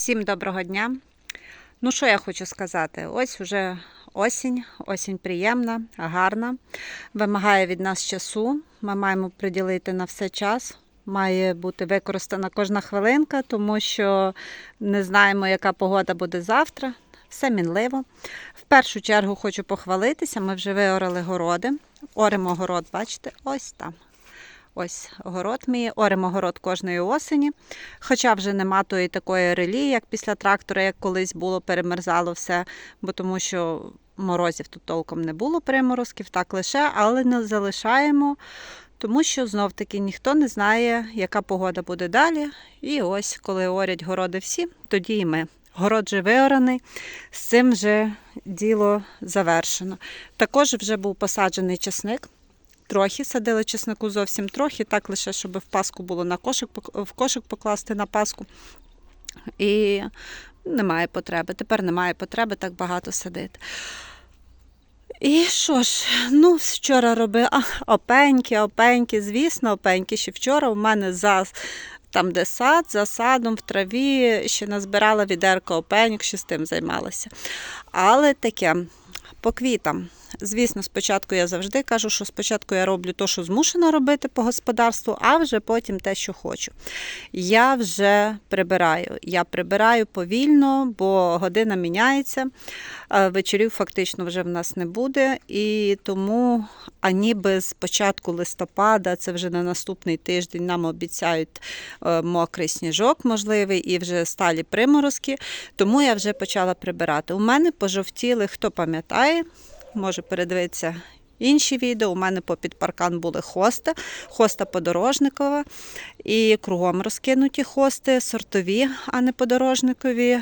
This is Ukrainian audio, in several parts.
Всім доброго дня. Ну, що я хочу сказати? Ось уже осінь, осінь приємна, гарна, вимагає від нас часу. Ми маємо приділити на все час. Має бути використана кожна хвилинка, тому що не знаємо, яка погода буде завтра. Все мінливо. В першу чергу хочу похвалитися. Ми вже виорали городи. Оремо город, бачите, ось там. Ось город мій, оремо город кожної осені. Хоча вже нема тої такої релі, як після трактора, як колись було, перемерзало все, бо тому що морозів тут толком не було приморозків, так лише, але не залишаємо, тому що знов-таки ніхто не знає, яка погода буде далі. І ось, коли орять городи всі, тоді і ми. Город же виораний, з цим вже діло завершено. Також вже був посаджений часник. Трохи садили чеснику зовсім трохи, так лише, щоб в паску було на кошик, в кошик покласти на паску. І немає потреби. Тепер немає потреби так багато садити. І що ж, ну, вчора робила опеньки, опеньки, звісно, опеньки. Ще вчора у мене за там, де сад, за садом, в траві, ще назбирала відерко опеньок, ще з тим займалася. Але таке, по квітам. Звісно, спочатку я завжди кажу, що спочатку я роблю те, що змушена робити по господарству, а вже потім те, що хочу. Я вже прибираю. Я прибираю повільно, бо година міняється. Вечорів фактично вже в нас не буде. І тому, а ніби з початку листопада, це вже на наступний тиждень, нам обіцяють мокрий сніжок, можливий, і вже сталі приморозки. Тому я вже почала прибирати. У мене пожовтіли, хто пам'ятає може передивитися інші відео. У мене попід паркан були хости, хоста подорожникова і кругом розкинуті хости, сортові, а не подорожникові.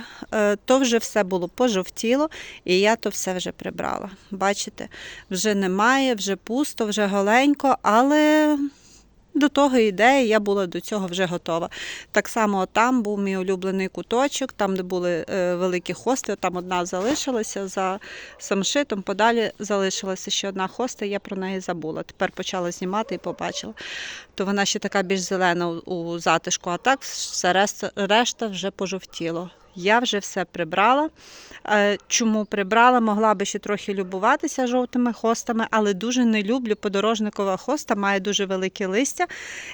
То вже все було пожовтіло, і я то все вже прибрала. Бачите, вже немає, вже пусто, вже голенько, але до того ідеї я була до цього вже готова. Так само там був мій улюблений куточок, там, де були е, великі хости, там одна залишилася за самшитом, подалі залишилася ще одна хоста, я про неї забула. Тепер почала знімати і побачила. То вона ще така більш зелена у затишку, а так все решта вже пожовтіло. Я вже все прибрала. Е, чому прибрала? Могла би ще трохи любуватися жовтими хостами, але дуже не люблю. Подорожникова хоста має дуже велике листя.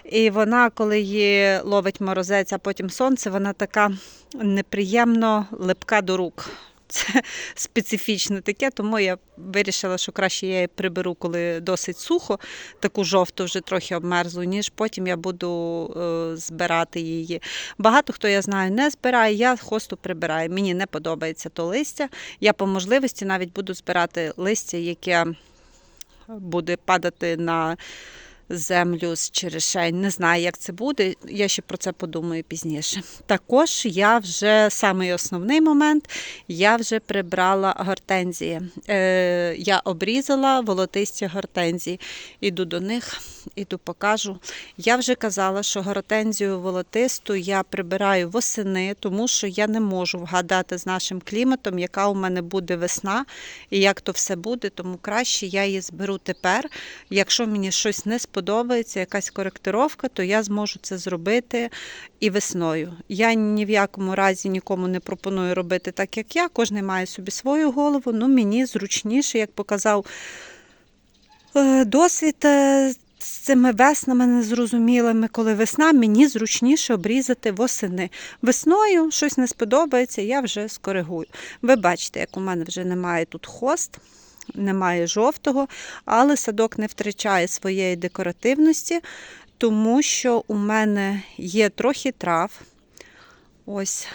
І вона, коли її ловить морозець, а потім сонце, вона така неприємно липка до рук. Це специфічне таке, тому я вирішила, що краще я її приберу, коли досить сухо, таку жовту вже трохи обмерзлу, ніж потім я буду е, збирати її. Багато хто я знаю, не збирає, я хосту прибираю. Мені не подобається то листя. Я по можливості навіть буду збирати листя, яке буде падати на землю з черешень. Не знаю, як це буде. Я ще про це подумаю пізніше. Також я вже самий основний момент, я вже прибрала гортензії. Е, Я обрізала волотисті гортензії. Іду до них, іду покажу. Я вже казала, що гортензію волотисту я прибираю восени, тому що я не можу вгадати з нашим кліматом, яка у мене буде весна і як то все буде, тому краще я її зберу тепер. Якщо мені щось не сподобається, якась коректировка, то я зможу це зробити і весною. Я ні в якому разі нікому не пропоную робити так, як я. Кожен має собі свою голову, ну мені зручніше, як показав е, досвід. З цими веснами незрозумілими, коли весна, мені зручніше обрізати восени. Весною щось не сподобається, я вже скоригую. Ви бачите, як у мене вже немає тут хост немає жовтого, але садок не втрачає своєї декоративності, тому що у мене є трохи трав. Ось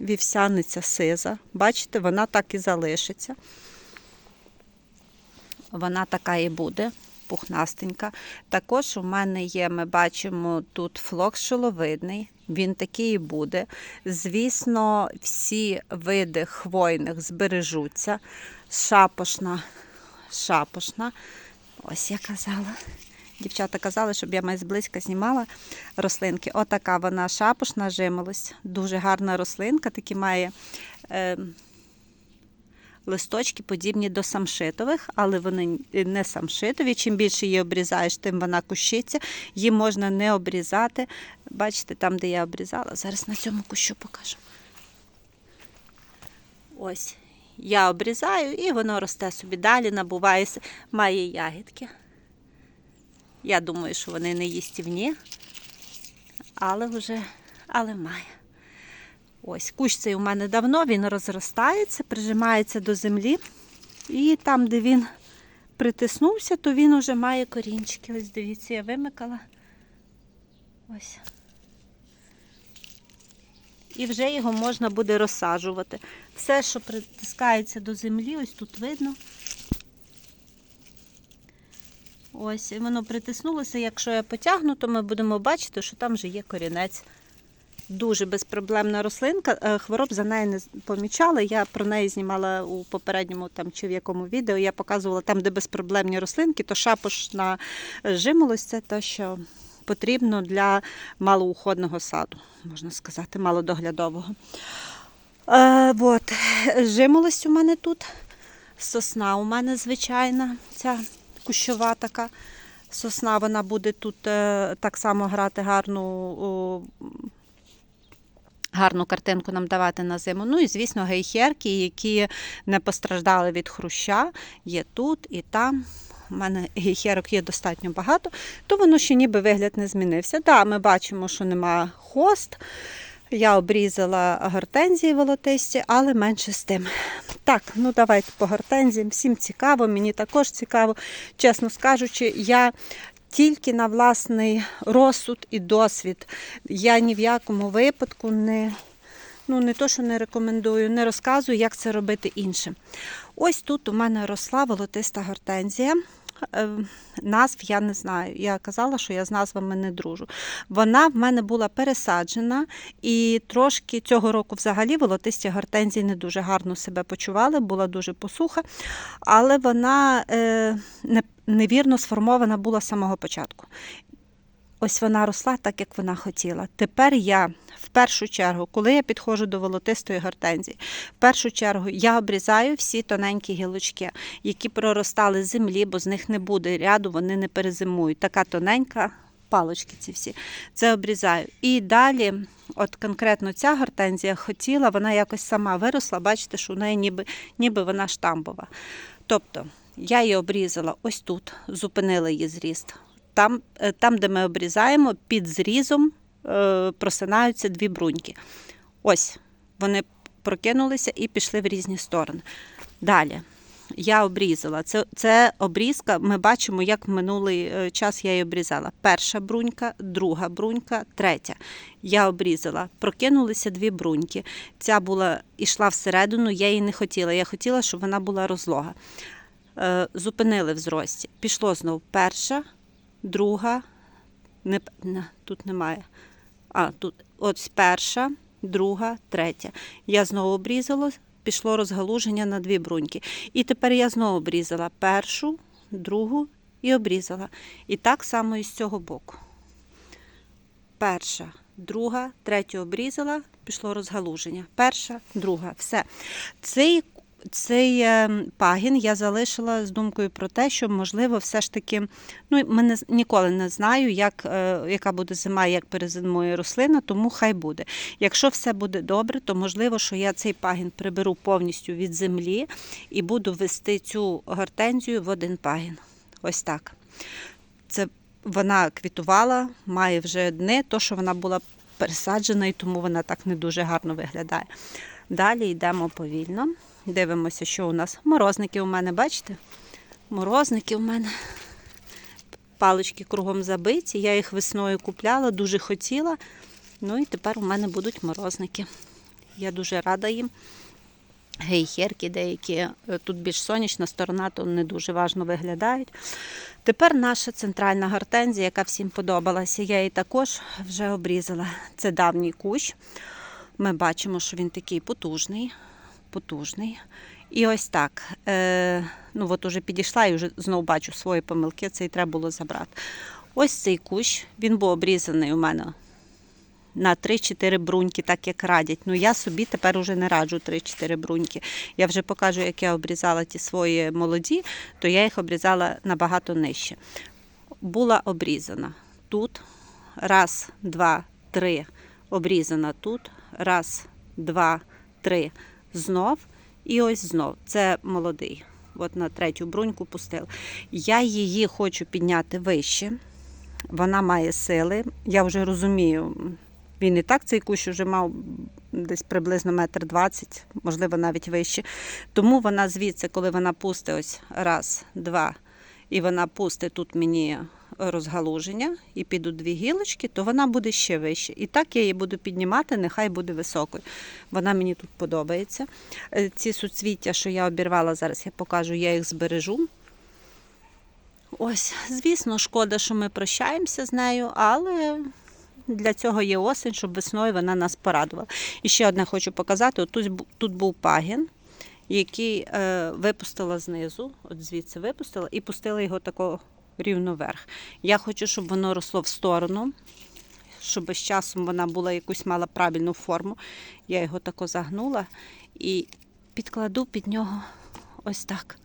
вівсяниця сиза. Бачите, вона так і залишиться. Вона така і буде. Пухнастенька. Також у мене є, ми бачимо тут флокс шоловидний, він такий і буде. Звісно, всі види хвойних збережуться шапошна, шапошна. Ось я казала. Дівчата казали, щоб я май зблизька знімала рослинки. Отака вона шапошна жимолость. Дуже гарна рослинка, такі має е, листочки, подібні до самшитових, але вони не самшитові. Чим більше її обрізаєш, тим вона кущиться. Її можна не обрізати. Бачите, там, де я обрізала, зараз на цьому кущу покажу. Ось. Я обрізаю і воно росте собі далі, набуває, має ягідки. Я думаю, що вони не їстівні, але вже але має. Ось кущ цей у мене давно, він розростається, прижимається до землі. І там, де він притиснувся, то він уже має корінчики. Ось дивіться, я вимикала. Ось. І вже його можна буде розсаджувати. Все, що притискається до землі, ось тут видно. Ось, і воно притиснулося. Якщо я потягну, то ми будемо бачити, що там вже є корінець. Дуже безпроблемна рослинка. е, Хвороб за нею не помічала. Я про неї знімала у попередньому там чи в якому відео. Я показувала там, де безпроблемні рослинки, то шапошна жимолость це те, що потрібно для малоуходного саду, можна сказати, малодоглядового. Е, от. Жимолость у мене тут. Сосна у мене звичайна, ця кущова така. Сосна вона буде тут е, так само грати гарну, гарну картинку нам давати на зиму. Ну і, звісно, гейхерки, які не постраждали від хруща, є тут і там. У мене гейхерок є достатньо багато, то воно ще ніби вигляд не змінився. Так, да, ми бачимо, що нема хост. Я обрізала гортензії волотисті, але менше з тим. Так, ну давайте по гортензіям. Всім цікаво, мені також цікаво. Чесно скажучи, я тільки на власний розсуд і досвід. Я ні в якому випадку не, ну не то, що не рекомендую, не розказую, як це робити іншим. Ось тут у мене росла волотиста гортензія. Е, Назв я не знаю. Я казала, що я з назвами не дружу. Вона в мене була пересаджена, і трошки цього року взагалі волотисті гортензії не дуже гарно себе почували, була дуже посуха, але вона е, не, невірно сформована була з самого початку. Ось вона росла так, як вона хотіла. Тепер я в першу чергу, коли я підходжу до волотистої гортензії, в першу чергу я обрізаю всі тоненькі гілочки, які проростали з землі, бо з них не буде ряду, вони не перезимують. Така тоненька. Палочки ці всі, це обрізаю. І далі, от конкретно ця гортензія хотіла, вона якось сама виросла, бачите, що у неї ніби, ніби вона штамбова. Тобто я її обрізала ось тут, зупинила її зріст. Там, е, там де ми обрізаємо, під зрізом е, просинаються дві бруньки. Ось вони прокинулися і пішли в різні сторони. Далі. Я обрізала. Це, це обрізка. Ми бачимо, як в минулий е, час я її обрізала. Перша брунька, друга брунька, третя. Я обрізала. Прокинулися дві бруньки. Ця була ішла всередину, я її не хотіла. Я хотіла, щоб вона була розлога. Зупинили в зрості. Пішло знову перша, друга. Не, не, тут немає. А, тут ось перша, друга, третя. Я знову обрізала, пішло розгалуження на дві бруньки. І тепер я знову обрізала першу, другу і обрізала. І так само і з цього боку. Перша, друга, третю обрізала, пішло розгалуження. Перша, друга, все. Цей цей е, пагін я залишила з думкою про те, що можливо, все ж таки, ну ми ніколи не знаю, як, е, яка буде зима, як перезимує рослина, тому хай буде. Якщо все буде добре, то можливо, що я цей пагін приберу повністю від землі і буду вести цю гортензію в один пагін. Ось так. Це вона квітувала, має вже дни, то що вона була пересаджена, і тому вона так не дуже гарно виглядає. Далі йдемо повільно. Дивимося, що у нас. Морозники у мене, бачите? Морозники у мене. Палички кругом забиті. Я їх весною купляла, дуже хотіла. Ну і тепер у мене будуть морозники. Я дуже рада їм. Гейхерки деякі, тут більш сонячна сторона, то не дуже важно виглядають. Тепер наша центральна гортензія, яка всім подобалася. Я її також вже обрізала. Це давній кущ. Ми бачимо, що він такий потужний. Потужний. І ось так. Е, ну от уже підійшла і вже знову бачу свої помилки, це і треба було забрати. Ось цей кущ, він був обрізаний у мене на 3-4 бруньки, так як радять. Ну я собі тепер уже не раджу 3-4 бруньки. Я вже покажу, як я обрізала ті свої молоді, то я їх обрізала набагато нижче. Була обрізана тут. Раз, два, три. Обрізана тут. Раз, два, три. Знов. І ось знов, це молодий. От на третю бруньку пустила. Я її хочу підняти вище. Вона має сили. Я вже розумію, він і так цей кущ вже мав десь приблизно метр двадцять, можливо, навіть вище. Тому вона звідси, коли вона пустить ось раз, два, і вона пустить тут мені розгалуження і підуть дві гілочки, то вона буде ще вище. І так я її буду піднімати, нехай буде високою. Вона мені тут подобається. Е, Ці суцвіття, що я обірвала зараз, я покажу, я їх збережу. Ось, звісно, шкода, що ми прощаємося з нею, але для цього є осінь, щоб весною вона нас порадувала. І ще одне хочу показати: тут, тут був пагін, який е, випустила знизу, от звідси випустила, і пустила його тако рівно вверх. Я хочу, щоб воно росло в сторону, щоб з часом вона була якусь мала правильну форму. Я його тако загнула і підкладу під нього ось так.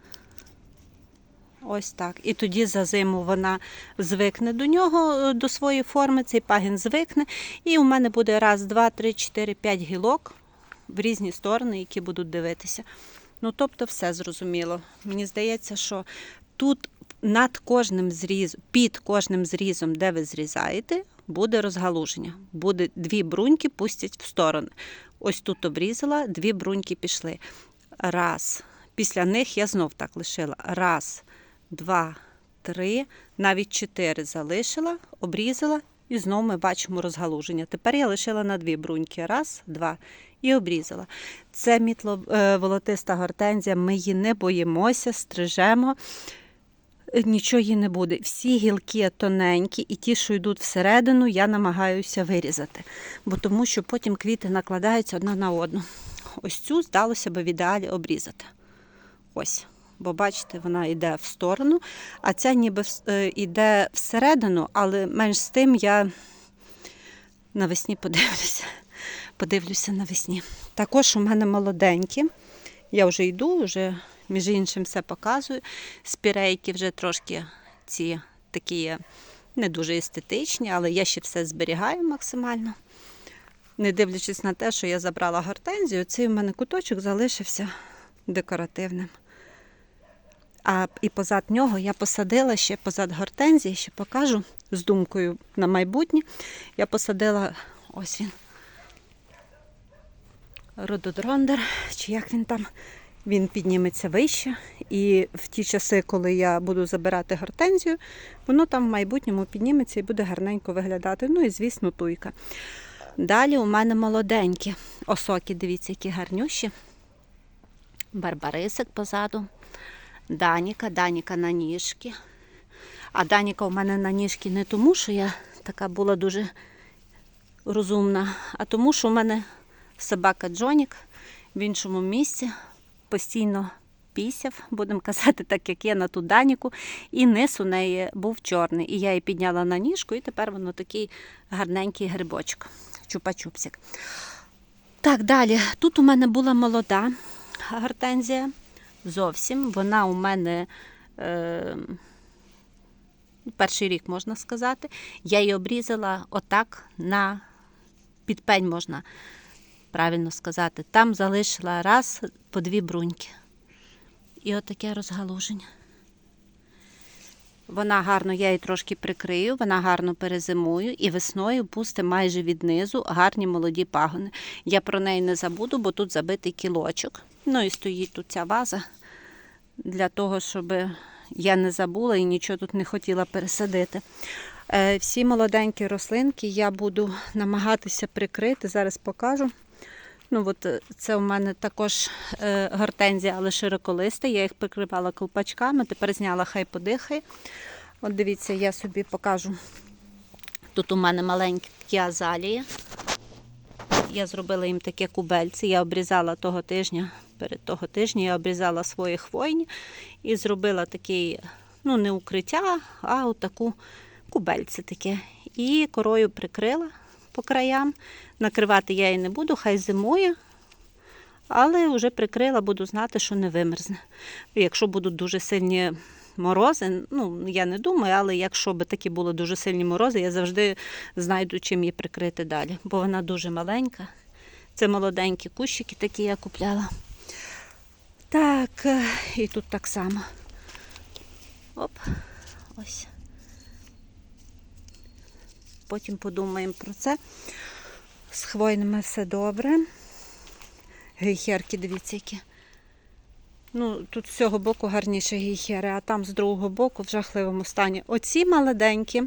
Ось так. І тоді за зиму вона звикне до нього, е, до своєї форми, цей пагін звикне. І у мене буде раз, два, три, чотири, п'ять гілок в різні сторони, які будуть дивитися. Ну, тобто, все зрозуміло. Мені здається, що тут над кожним зрізом, під кожним зрізом, де ви зрізаєте, буде розгалуження. Буде дві бруньки пустять в сторони. Ось тут обрізала, дві бруньки пішли. Раз. Після них я знов так лишила. Раз, два, три, навіть чотири залишила, обрізала, і знову ми бачимо розгалуження. Тепер я лишила на дві бруньки. Раз, два. І обрізала. Це мітло, е, гортензія. Ми її не боїмося, стрижемо. Е, Нічого їй не буде. Всі гілки тоненькі, і ті, що йдуть всередину, я намагаюся вирізати, бо тому що потім квіти накладаються одна на одну. Ось цю здалося б в ідеалі обрізати. Ось. Бо бачите, вона йде в сторону, а ця ніби е, йде всередину, але менш з тим я навесні подивлюся. Подивлюся навесні. Також у мене молоденькі. Я вже йду, вже між іншим все показую. Спірейки вже трошки ці такі не дуже естетичні, але я ще все зберігаю максимально. Не дивлячись на те, що я забрала гортензію, цей у мене куточок залишився декоративним. А і позад нього я посадила ще позад гортензії, ще покажу з думкою на майбутнє. Я посадила ось він. Рододрондер, чи як він там, він підніметься вище. І в ті часи, коли я буду забирати гортензію, воно там в майбутньому підніметься і буде гарненько виглядати. Ну і, звісно, туйка. Далі у мене молоденькі осоки, дивіться, які гарнющі. Барбарисик позаду. Даніка, Даніка на ніжки. А Даніка у мене на ніжки не тому, що я така була дуже розумна, а тому, що у мене собака Джонік в іншому місці постійно пісяв, будемо казати, так як є на ту Даніку, і низ у неї був чорний. І я її підняла на ніжку, і тепер воно такий гарненький грибочок. Чупа-чупсик. Так, далі. Тут у мене була молода гортензія. Зовсім. Вона у мене е, перший рік, можна сказати. Я її обрізала отак на підпень, можна правильно сказати. Там залишила раз по дві бруньки. І отаке розгалуження. Вона гарно, я її трошки прикрию, вона гарно перезимую і весною пусте майже від низу гарні молоді пагони. Я про неї не забуду, бо тут забитий кілочок. Ну і стоїть тут ця ваза для того, щоб я не забула і нічого тут не хотіла пересадити. Е, Всі молоденькі рослинки я буду намагатися прикрити. Зараз покажу. Ну, от е, це у мене також е, гортензія, але широколиста. Я їх прикривала колпачками, тепер зняла хай подихай. От дивіться, я собі покажу. Тут у мене маленькі азалії. Я зробила їм таке кубельце. Я обрізала того тижня, перед того тижня я обрізала свої хвойні і зробила такий, ну, не укриття, а отаку кубельце таке. І корою прикрила по краям. Накривати я її не буду, хай зимує. Але вже прикрила, буду знати, що не вимерзне. Якщо будуть дуже сильні морози, ну я не думаю, але якщо б такі були дуже сильні морози, я завжди знайду, чим її прикрити далі. Бо вона дуже маленька. Це молоденькі кущики, такі я купляла. Так, е, і тут так само. Оп, ось. Потім подумаємо про це. З хвойними все добре. Гейхерки, дивіться, які. Ну, тут з цього боку гарніше гейхери, а там з другого боку в жахливому стані. Оці молоденькі,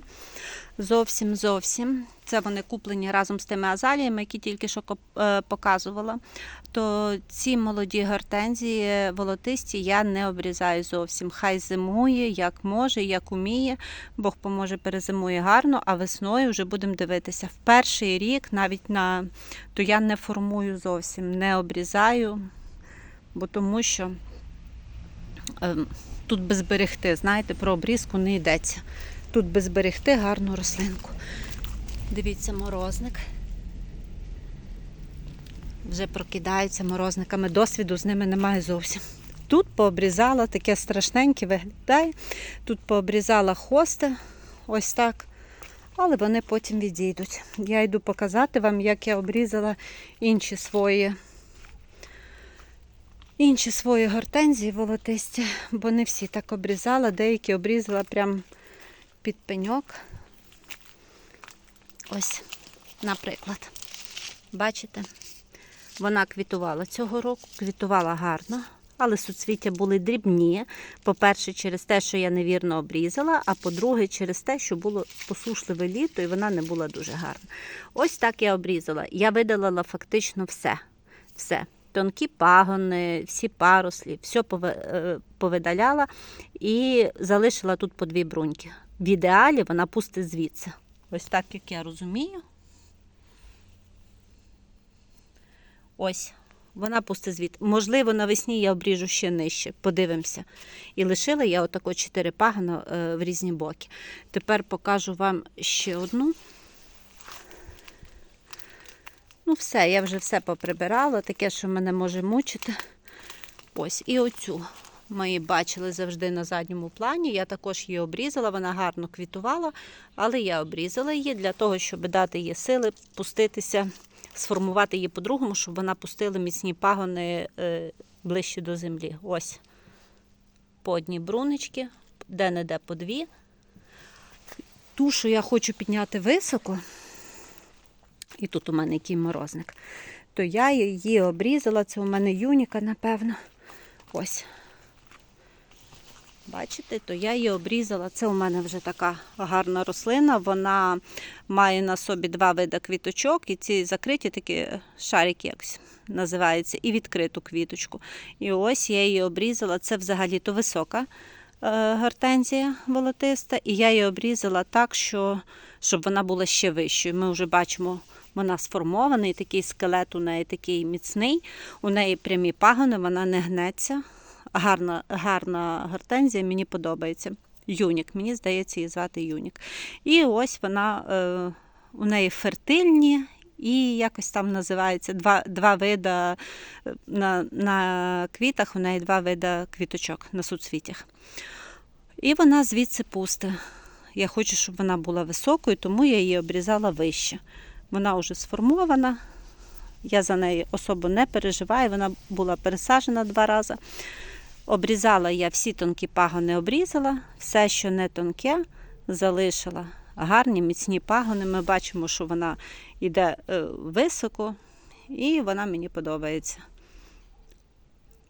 зовсім зовсім. Це вони куплені разом з тими азаліями, які тільки що е, показувала. То ці молоді гортензії волотисті я не обрізаю зовсім. Хай зимує, як може, як уміє. Бог поможе, перезимує гарно, а весною вже будемо дивитися. В перший рік навіть на то я не формую зовсім, не обрізаю, бо тому що тут без берегти, знаєте, про обрізку не йдеться. Тут без берегти гарну рослинку. Дивіться, морозник. Вже прокидаються морозниками. Досвіду з ними немає зовсім. Тут пообрізала, таке страшненьке виглядає. Тут пообрізала хости, ось так. Але вони потім відійдуть. Я йду показати вам, як я обрізала інші свої інші свої гортензії волотисті, бо не всі так обрізала, деякі обрізала прям під пеньок. Ось, наприклад. Бачите? Вона квітувала цього року, квітувала гарно, але суцвіття були дрібні. По-перше, через те, що я невірно обрізала, а по-друге, через те, що було посушливе літо і вона не була дуже гарна. Ось так я обрізала. Я видалила фактично все. все. Тонкі пагони, всі парослі, все е, повидаляла і залишила тут по дві бруньки. В ідеалі вона пустить звідси. Ось так, як я розумію. Ось, вона пусте звід. Можливо, навесні я обріжу ще нижче, подивимося. І лишила я отако чотири пагона е, в різні боки. Тепер покажу вам ще одну. Ну, все, я вже все поприбирала, таке, що мене може мучити. Ось, і оцю ми її бачили завжди на задньому плані. Я також її обрізала, вона гарно квітувала, але я обрізала її для того, щоб дати їй сили пуститися, сформувати її по-другому, щоб вона пустила міцні пагони е, ближче до землі. Ось по одній брунички, де-не-де по дві. Ту, що я хочу підняти високо, і тут у мене який морозник, то я її обрізала. Це у мене юніка, напевно. Ось. Бачите, то я її обрізала. Це у мене вже така гарна рослина. Вона має на собі два види квіточок, і ці закриті такі шарики, якось називаються, і відкриту квіточку. І ось я її обрізала. Це взагалі-то висока е, гортензія волотиста, і я її обрізала так, що, щоб вона була ще вищою. Ми вже бачимо, вона сформована, і такий скелет у неї такий міцний. У неї прямі пагони, вона не гнеться. Гарна, гарна гортензія, мені подобається. Юнік, мені здається, її звати Юнік. І ось вона е, у неї фертильні. І якось там називається два, два вида е, на, на квітах, у неї два вида квіточок на суцвітях. І вона звідси пусте. Я хочу, щоб вона була високою, тому я її обрізала вище. Вона вже сформована, я за неї особо не переживаю, вона була пересаджена два рази. Обрізала я всі тонкі пагони, обрізала, все, що не тонке, залишила. Гарні, міцні пагони. Ми бачимо, що вона йде е, високо, і вона мені подобається.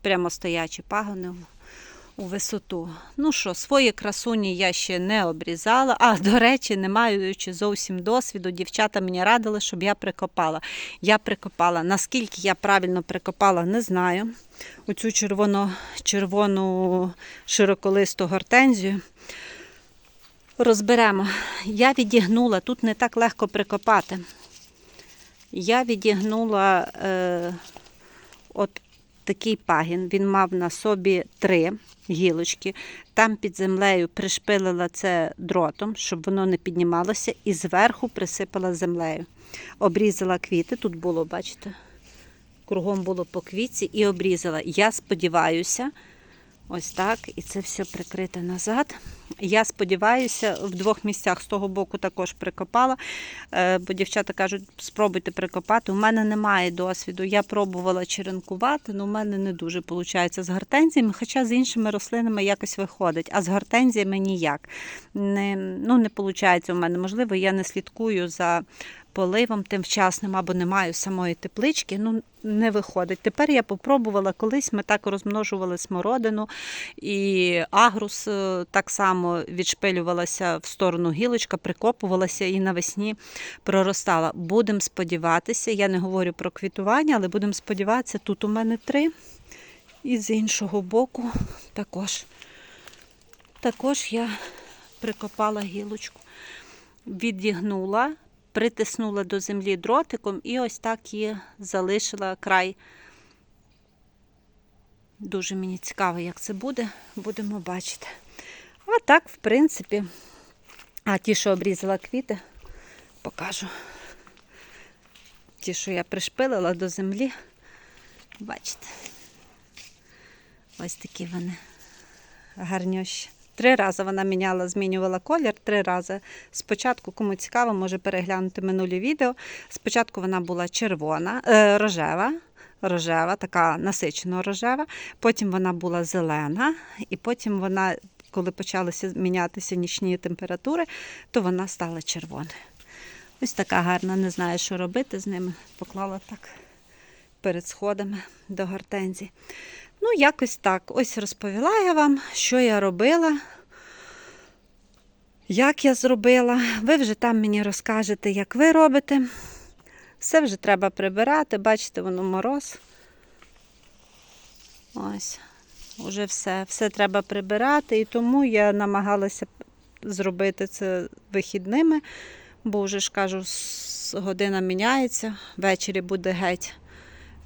Прямо стоячі пагони у- висоту. Ну що, свої красуні я ще не обрізала. А, до речі, не маючи зовсім досвіду, дівчата мені радили, щоб я прикопала. Я прикопала. Наскільки я правильно прикопала, не знаю. Оцю червоно, червону широколисту гортензію. Розберемо. Я відігнула, тут не так легко прикопати. Я відігнула е, от такий пагін. Він мав на собі три гілочки. Там під землею пришпилила це дротом, щоб воно не піднімалося, і зверху присипала землею. Обрізала квіти. Тут було, бачите, кругом було по квітці і обрізала. Я сподіваюся, ось так, і це все прикрите назад. Я сподіваюся, в двох місцях з того боку також прикопала, Е, бо дівчата кажуть, спробуйте прикопати. У мене немає досвіду. Я пробувала черенкувати, але у мене не дуже виходить з гортензіями, хоча з іншими рослинами якось виходить, а з гортензіями ніяк. Не, ну, не виходить у мене. Можливо, я не слідкую за поливом тим вчасним або не маю самої теплички, ну не виходить. Тепер я попробувала колись. Ми так розмножували смородину, і агрус е, так само відшпилювалася в сторону гілочка, прикопувалася і навесні проростала. Будемо сподіватися, я не говорю про квітування, але будемо сподіватися, тут у мене три. І з іншого боку також. Також я прикопала гілочку, відігнула, притиснула до землі дротиком і ось так і залишила край. Дуже мені цікаво, як це буде, будемо бачити. А так, в принципі, а ті, що обрізала квіти, покажу. Ті, що я пришпилила до землі, бачите. Ось такі вони гарнющі. Три рази вона міняла, змінювала колір. Три рази. Спочатку, кому цікаво, може переглянути минулі відео. Спочатку вона була червона, е, рожева, рожева, така насичено рожева. Потім вона була зелена, і потім вона, коли почалися мінятися нічні температури, то вона стала червоною. Ось така гарна, не знаю, що робити з ними. Поклала так перед сходами до гортензії. Ну, якось так. Ось розповіла я вам, що я робила, як я зробила. Ви вже там мені розкажете, як ви робите. Все вже треба прибирати, бачите, воно мороз. Ось, уже все. Все треба прибирати. І тому я намагалася зробити це вихідними, бо вже ж кажу, година міняється, ввечері буде геть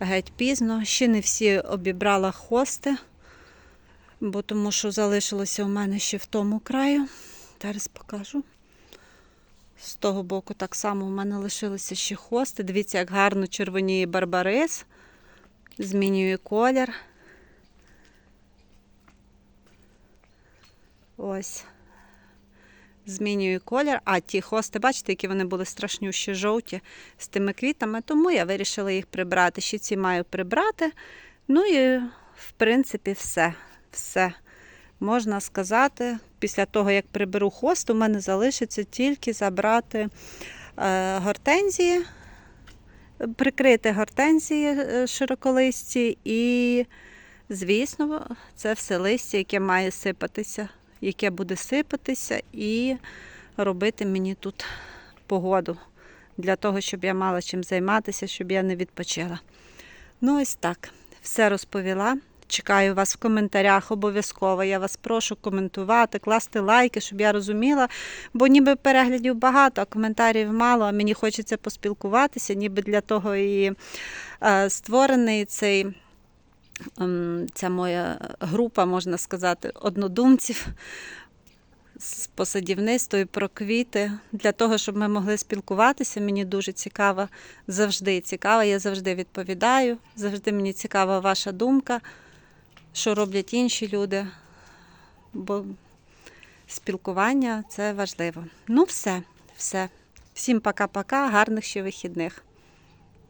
геть пізно. Ще не всі обібрала хости, бо тому що залишилося у мене ще в тому краю. Зараз покажу. З того боку так само у мене лишилися ще хости. Дивіться, як гарно червоніє барбарис. Змінює колір. Ось. Змінює колір. А ті хости, бачите, які вони були страшнющі жовті з тими квітами, тому я вирішила їх прибрати. Ще ці маю прибрати. Ну і, в принципі, все. Все. Можна сказати, після того, як приберу хост, у мене залишиться тільки забрати е, гортензії, прикрити гортензії е, широколисті і, звісно, це все листя, яке має сипатися, яке буде сипатися і робити мені тут погоду для того, щоб я мала чим займатися, щоб я не відпочила. Ну, ось так. Все розповіла. Чекаю вас в коментарях обов'язково. Я вас прошу коментувати, класти лайки, щоб я розуміла. Бо ніби переглядів багато, а коментарів мало, а мені хочеться поспілкуватися, ніби для того і е, створений цей. Ем, Ця моя група, можна сказати, однодумців з посадівництва і про квіти. Для того, щоб ми могли спілкуватися, мені дуже цікаво, завжди цікаво. Я завжди відповідаю, завжди мені цікава ваша думка, що роблять інші люди. Бо спілкування це важливо. Ну, все, все. Всім пока-пока, гарних ще вихідних.